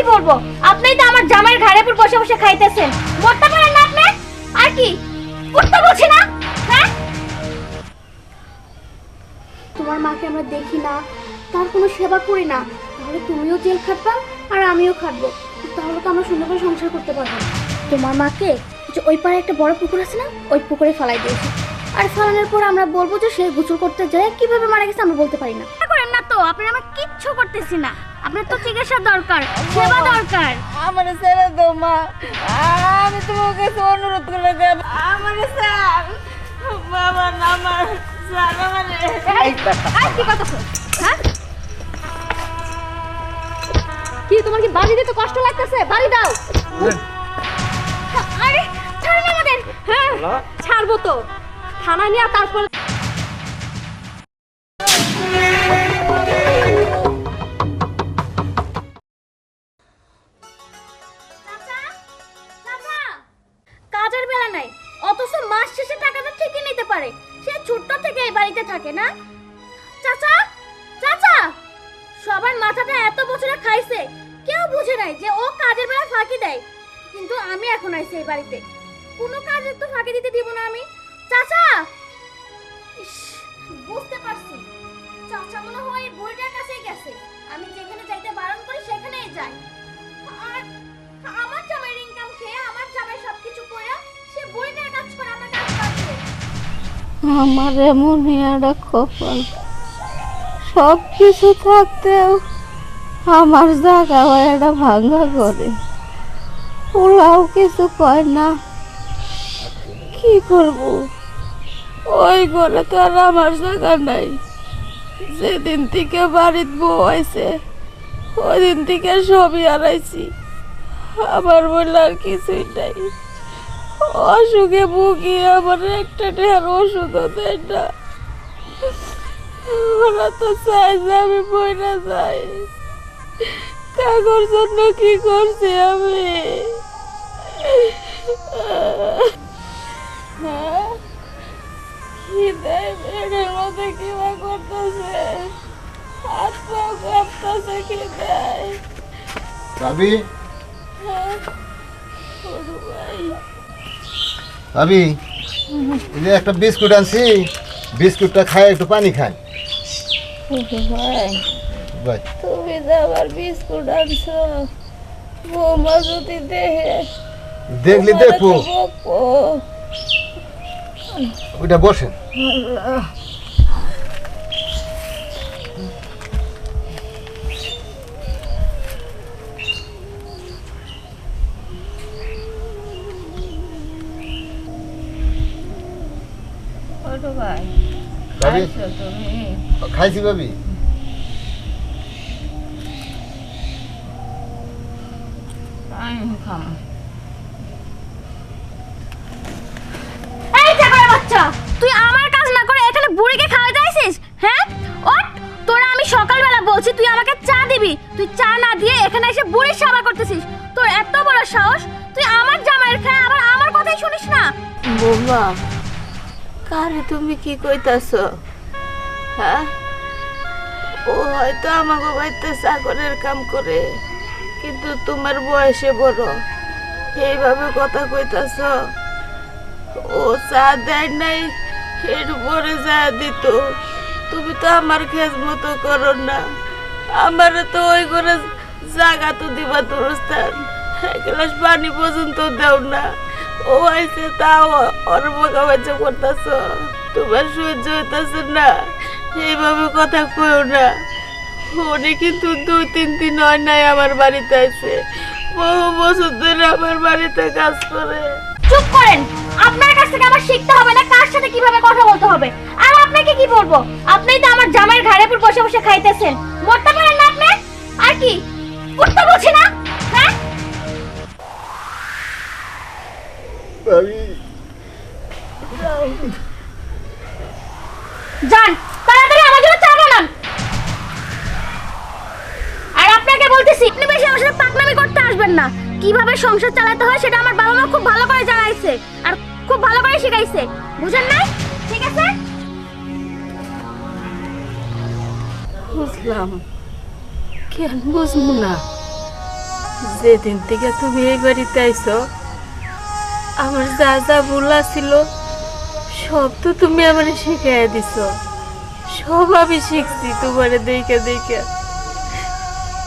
কি বলব? আপনিই তো আমার জামাইয়ের ঘাড়ের উপর বসে বসে খাইতেছেন। মরতে পারেন না আপনি? আর কি? উঠতে বলছি না? হ্যাঁ? তোমার মাকে আমরা দেখি না তার কোনো সেবা করি না। তাহলে তুমিও জেল খাটবা আর আমিও খাটবো। তাহলে তো আমরা সুন্দর করে সংসার করতে পারব। তোমার মাকে যে ওই পারে একটা বড় পুকুর আছে না ওই পুকুরে ফেলাই দিয়েছি। আর ফেলানোর পর আমরা বলব যে সে গোসল করতে যায় কীভাবে মারা গেছে আমরা বলতে পারি না। করেন না তো আপনি আমার কিচ্ছু করতেছি না। আপনার তো চিকিৎসা দরকার সেবা দরকার। আমার ছেড়ে দাও মা। আমি তোমার কাছে অনুরোধ করে দেব। আমার স্যার বাবা আমার স্যার আমার আর কি কথা হ্যাঁ? কি তোমার কি বাড়ি দিতে কষ্ট লাগতেছে? বাড়ি দাও। আরে ছাড়েন আমাদের। হ্যাঁ ছাড়বো তো। থানা নিয়ে তারপর থেকে না? চাচা চাচা! সবার মাথাটা এত বছরে খাইছে, কেউ বুঝে নাই যে ও কাজের বেলা ফাঁকি দেয়। কিন্তু আমি এখন আইছি এই বাড়িতে। কোনো কাজে তো ফাঁকি দিতে দিব না আমি। চাচা! বুঝতে পারছি। চাচা মনে হয় বুড়িটার কাছেই গেছে। আমি যেখানে যাইতে বারণ করি, সেখানেই যাই আর আমার জামাইয়ের ইনকাম খেয়ে আমার জামাই সবকিছু করে সে বুড়িটার কাজ করে আমার আমার এমন একটা কপাল। সব কিছু থাকতেও আমার জায়গা একটা ভাঙ্গা করে ওরাও কিছু কয় না, কি করব? ওই ঘরে তো আর আমার জায়গা নাই। যেদিন থেকে বাড়িতে বউ আইছে ওই দিন থেকে সবই হারাইছি। আমার বলে আর কিছুই নাই। অসুখে ভুগি আমার একটা ঢের ওষুধও দেয় না। ওরা তো চাই যে আমি বইরা যাই। কাগর জন্য কি করছি আমি? কি দেয় পেটের মধ্যে কিবা করতেছে? হাত পাও কাঁপতেছে কি দেয়? ভাবি? সরু ভাই। ভাবি এই যে একটা বিস্কুট আনছি বিস্কুটটা খায় একটু পানি খায়। ভাই তুমি তো আবার বিস্কুট আনছো বৌমা যদি দেহে দেখলি দেখো দেখব। ওইটা বসেন। আল্লাহ। ছোট ভাই। খাইছো তুমি? খাইছি ভাবি। আমি খাম। এই চাকরের বাচ্চা তুই আমার কাজ না করে এখানে বুড়িকে খাওয়াতে আইছিস? হ্যাঁ? ওট তোরা আমি সকালবেলা বলছি তুই আমাকে চা দিবি। তুই চা না দিয়ে এখানে এসে বুড়ির সেবা করতেছিস। তোর এত বড় সাহস তুই আমার জামাইয়ের খায় আবার আমার কথাই শুনিস না। বৌমা কারে তুমি কি কইতাছ? হ্যাঁ? ও হয়তো আমাকে বাড়িতে চাকরের কাম করে, কিন্তু তোমার বয়সে বড়। এইভাবে কথা কইতাছ? ও চা দেয় নাই, এর পরে যা দিত। তুমি তো আমার খেজ মতো করো না। আমার তো ওই করে জাগা তো দিবা দুরস্থান। এক গ্লাস পানি পর্যন্ত দেও না। ও আইসে তাও বাচ্চা করতেছ। তোমার সহ্য হইতেছে না। এইভাবে কথা কইও না। উনি কিন্তু দুই, তিন দিন হয় নাই আমার বাড়িতে আছে বহু বছর ধরে আমার বাড়িতে কাজ করে। চুপ করেন! আপনার কাছ থেকে আমার শিখতে হবে না, কার সাথে কীভাবে কথা বলতে হবে? আর আপনাকে কি বলব? আপনিই তো আমার জামাইয়ের ঘাড়ের উপর বসে বসে খাইতেছেন। মরতে পারেন না আপনি? আর কি? উঠতে বলছি না? যান তাড়াতাড়ি আমার জন্য চা বানান। আর আপনাকে বলতেছি আপনি বেশি আমার সাথে পাকনামি করতে আসবেন না। কীভাবে সংসার চালাতে হয় সেটা আমার বাবা মা খুব ভালো করে জানাইছে আর খুব ভালো করে শিখাইছে। বুঝেন নাই? ঠিক আছে? বুঝলাম। কেন বুঝব না? যেদিন থেকে তুমি এই বাড়িতে আইছো আমার যা যা ভুল ছিল সব তো তুমি আমার শিখাই দিছ। সব আমি শিখছি তোমারে দেখে দেখে।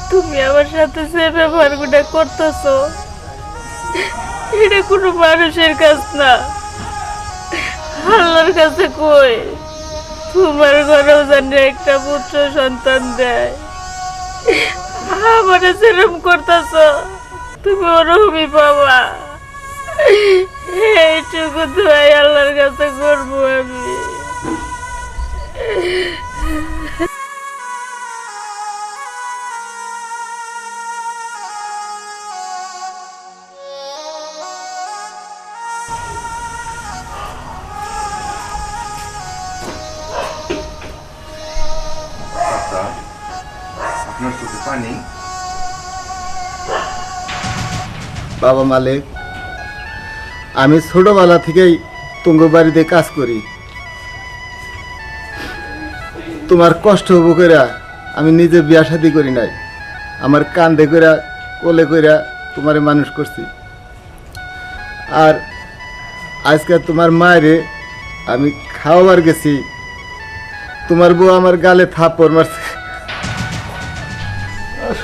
তুমি আমার সাথে যে ব্যবহারগুলো করতেছো, এটা কোনো মানুষের কাজ না। আল্লাহর কাছে কই, তোমার ঘরেও জানি একটা পুত্র সন্তান দেয়। আমারে সেরম করতেছ, তুমি ওরকমই পাবা। এইটুকু দোয়াই আল্লাহর কাছে করব আমি। আপনার চোখে পানি? বাবা মালিক আমি ছোটবেলা থেকেই তুঙ্গ বাড়িতে কাজ করি। তোমার কষ্ট হব কইরা আমি নিজে বিয়া শাদি করি নাই। আমার কান্দে কইরা, কোলে কইরা তোমারে মানুষ করছি। আর আজকে তোমার মায়েরে আমি খাওয়াবার গেছি। তোমার বউ আমার গালে থাপ্পড় মারছে।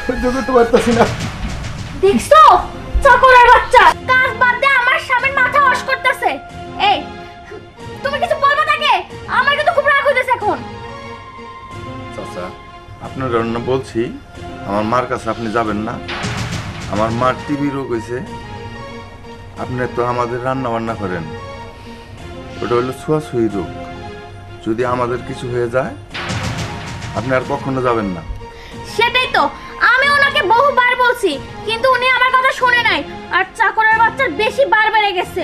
সহ্য করতে না। দেখছ? চাকরের আপনার জন্য বলছি, আমার মার কাছে আপনি যাবেন না। আমার মার টিবি রোগ হয়েছে। আপনি তো আমাদের রান্না বান্না করেন। ওটা হলো ছোঁয়াছুঁই রোগ। যদি আমাদের কিছু হয়ে যায়, আপনি আর কখনো যাবেন না। সেটাই তো। আমি ওনাকে বহুবার বলছি, কিন্তু উনি আমার কথা শুনে নাই। আর চাকরের বাচ্চার বেশি বার বেড়ে গেছে।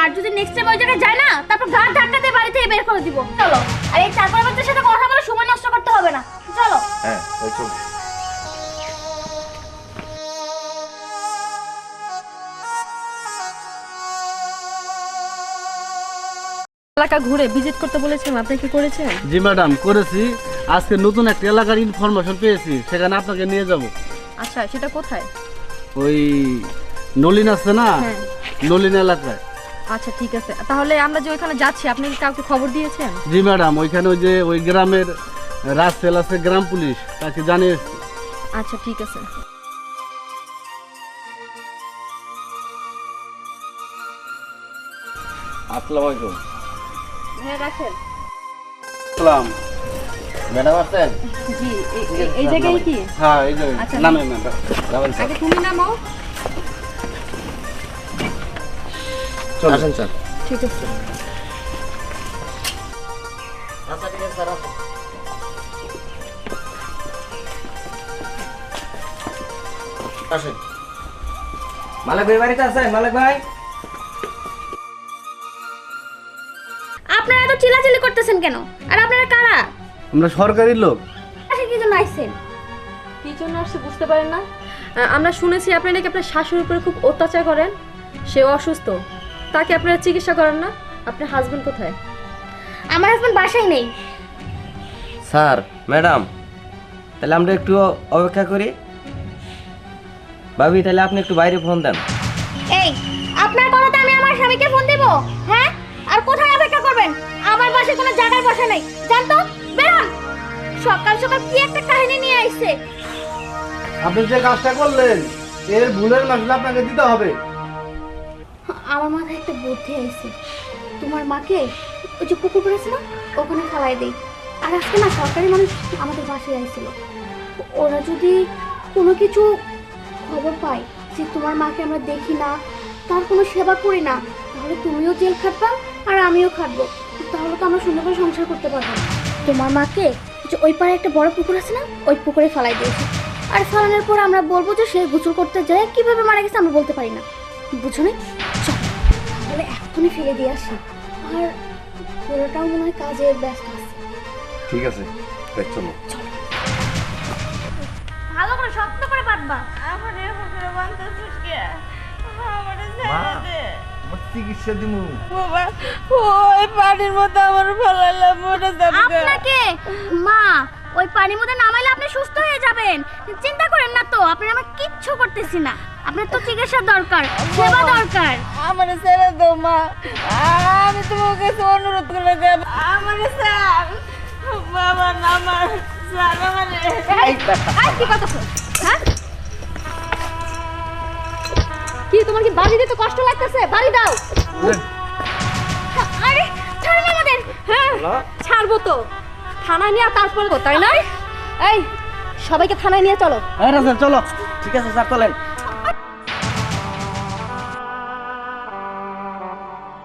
আর যদি নেক্সট টাইম ওই জায়গায় যায় না, তারপর গা ধাক্কা দিয়ে বাড়ি থেকে বের করে দিব। চলো, আর এই চাকরের বাচ্চার সাথে কথা বলে সময় নষ্ট করতে হবে না। চলো। হ্যাঁ চল। এলাকা ঘুরে ভিজিট করতে বলেছিলাম আপনি কি করেছেন? জি ম্যাডাম করেছি। আজকে নতুন একটা এলাকার ইনফরমেশন পেয়েছি সেখানে আপনাকে নিয়ে যাব। আচ্ছা সেটা কোথায়? ওই নলিন আছে না? হ্যাঁ। নলিন এলাকায়। আচ্ছা ঠিক আছে। তাহলে আমরা যে ওইখানে যাচ্ছি আপনি কি কাউকে খবর দিয়েছেন? জি ম্যাডাম ওইখানে ওই যে ওই গ্রামের রাস্তেল আছে গ্রাম পুলিশ তাকে জানিয়েছি আচ্ছা ঠিক আছে। আসসালামু আলাইকুম। হ্যাঁ রাখেন। সালাম। ম্যাডাম আছেন? জি এই- এই- এই জায়গায় কি? হ্যাঁ এই যে আচ্ছা। নামে ম্যাডাম আগে তুমি নামো আসেন স্যার। ঠিক আছে। আসেন। মালিক ভাই বাড়িতে আছেন? মালিক ভাই? আপনারা এত চিল্লাচিল্লি করতেছেন কেন? আর আপনারা কারা? আমরা সরকারি লোক। আসে কি জন্য আইছেন? কি জন্য আসছে বুঝতে পারেন না? আমরা শুনেছি আপনি নাকি আপনার শাশুড়ির উপরে খুব অত্যাচার করেন। সে অসুস্থ। তাকে আপনারা চিকিৎসা করেন না? আপনার হাজবেন্ড কোথায়? আমার হাজবেন্ড বাসায় নেই। স্যার ম্যাডাম তাহলে আমরা একটু অপেক্ষা করি। ভাবি তাহলে আপনি একটু বাইরে ফোন দেন। এই আপনার কথাতে আমি আমার স্বামীকে ফোন দেব? হ্যাঁ? আর কোথায় অপেক্ষা করবেন? আমার পাশে কোনো জায়গার বসা নেই। জানতো বেরোন। সকাল সকাল কি একটা কাহিনী নিয়ে আইছে? আপনি যে কাজটা করলেন এর ভুলের মাসুল আপনাকে দিতে হবে। আমার মাথায় একটা বুদ্ধি আইছে। তোমার মাকে ওই যে পুকুর পড়েছে না ওখানে খাওয়াই দেই। আর আজকে না সরকারি মানুষ আমাদের বাসায় আইছিল। ওরা যদি কোনো কিছু খবর পাই যে তোমার মাকে আমরা দেখি না। তার কোনো সেবা করি না। তাহলে তুমিও জেল খাটবা আর আমিও খাটবো। তাহলে তো আমরা সুন্দর করে সংসার করতে পারব। তোমার মাকে যে ওই পাড়ে একটা বড় পুকুর আছে না ওই পুকুরে ফালাই দিয়েছি। আর ফালানোর পর আমরা বলব যে সে গোসল করতে যায় কীভাবে মারা গেছে আমরা বলতে পারি না। বুঝো না? তাহলে এখনই ফেলে দিয়ে আসি। আর পুরোটাও মনে হয় কাজে ব্যস্ত আছে। ঠিক আছে চলো। শক্ত করে বাঁধবা চিকিৎসা দিমু। বাবা ওই পানির মধ্যে আমার ভালো মরে যাবে আপনাকে? মা ওই পানির মধ্যে নামাইলে আপনি সুস্থ হয়ে যাবেন। চিন্তা করেন না তো আপনি আমার কিচ্ছু করতেছি না। আপনার তো চিকিৎসা দরকার সেবা দরকার। আমার ছেড়ে দাও মা। আমি তোমার কাছে অনুরোধ করে আমার স্যার বাবা আমার স্যার আমার। এই কি কথা তোমার কি বাড়ি দিতে কষ্ট লাগতেছে? বাড়ি দাও। আরে ছাড়ুন আমাদের। হ্যাঁ ছাড়বো তো। থানায় নিয়ে তারপর তাই নয় এই সবাইকে থানায় নিয়ে চলো। হ্যাঁ চলো। ঠিক আছে স্যার চলেন।